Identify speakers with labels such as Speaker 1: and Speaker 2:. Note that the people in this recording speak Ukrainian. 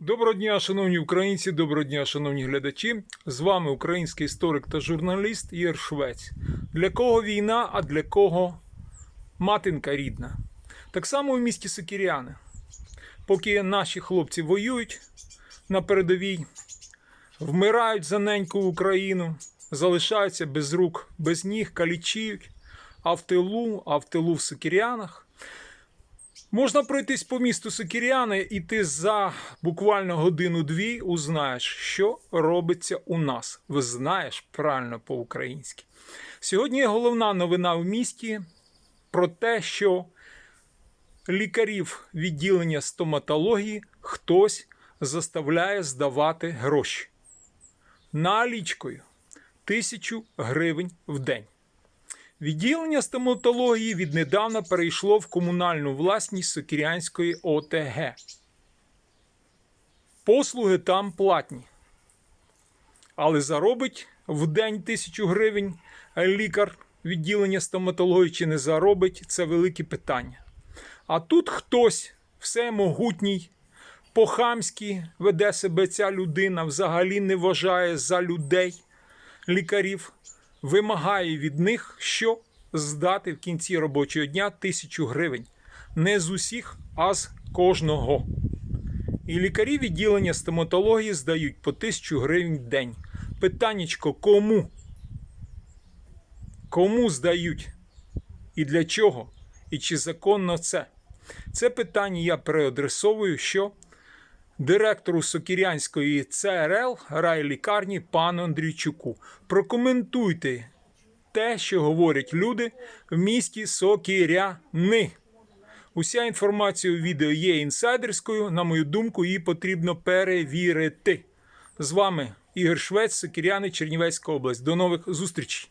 Speaker 1: Доброго дня, шановні українці, доброго дня, шановні глядачі. З вами український історик та журналіст Ігор Швець. Для кого війна, а для кого матинка рідна. Так само в місті Сокіряни. Поки наші хлопці воюють на передовій, вмирають за неньку Україну, залишаються без рук, без ніг, калічіють, а в тилу, а в тилу в Сокірянах. Можна пройтись по місту Сокіряни, і ти за буквально годину-дві узнаєш, що робиться у нас. Ви знаєш правильно по-українськи. Сьогодні головна новина в місті про те, що лікарів відділення стоматології хтось заставляє здавати гроші налічкою тисячу гривень в день. Відділення стоматології віднедавна перейшло в комунальну власність Сокірянської ОТГ. Послуги там платні. Але заробить в день тисячу гривень лікар відділення стоматології чи не заробить це велике питання. А тут хтось всемогутній, по-хамськи веде себе ця людина, взагалі не вважає за людей, лікарів, вимагає від них, що здати в кінці робочого дня тисячу гривень. Не з усіх, а з кожного. І лікарі відділення стоматології здають по тисячу гривень в день. Питаннячко, кому? Кому здають? І для чого? І чи законно це? Це питання я переадресовую, що директору Сокірянської ЦРЛ райлікарні пану Андрійчуку. Прокоментуйте те, що говорять люди в місті Сокіряни. Уся інформація у відео є інсайдерською. На мою думку, її потрібно перевірити. З вами Ігор Швець, Сокіряни, Чернівецька область. До нових зустрічей!